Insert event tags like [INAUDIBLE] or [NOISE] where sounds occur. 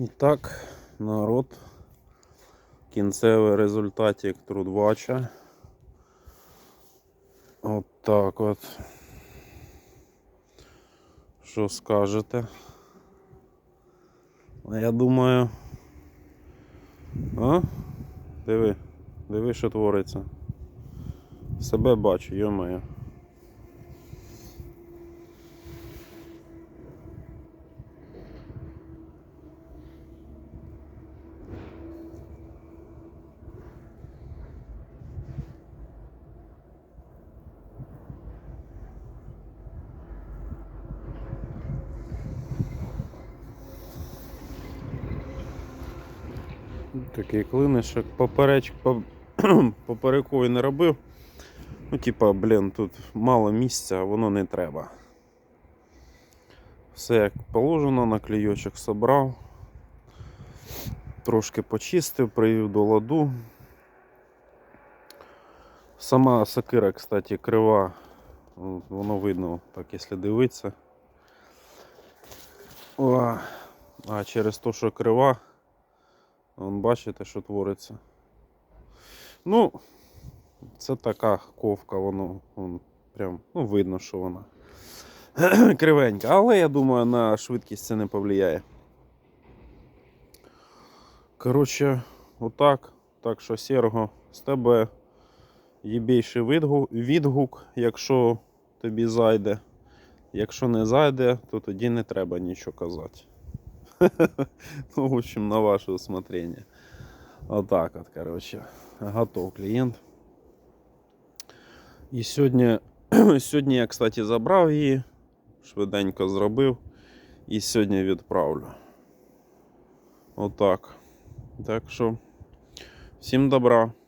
І так, народ. Кінцевий результатик трудвача. От так от. Що скажете? Я думаю. А? Диви, диви, що твориться. Себе бачу, йомаю. Такий клинишок. Попереч, по, [CLEARS THROAT] поперековий не робив. Ну, типа, блін, тут мало місця, воно не треба. Все як положено, на клійочок собрав. Трошки почистив, привів до ладу. Сама сокира, кстати, крива. Воно видно, так, якщо дивитися. О, а через те, що крива, Вон бачите, що твориться. Ну, це така ковка, воно вон, прям, ну, видно, що вона [CLEARS THROAT] кривенька. Але я думаю, на швидкість це не повлияє. Коротше, отак. Так що Серго, з тебе є більший відгук, якщо тобі зайде. Якщо не зайде, то тоді не треба нічого казати. [LAUGHS] Ну, в общем, на ваше усмотрение. Вот так вот, короче. Готов клієнт. І сьогодні, [CLEARS THROAT] сьогодні я, кстати, забрав її, швиденько зробив. І сьогодні відправлю. Отак. Так що, всім добра.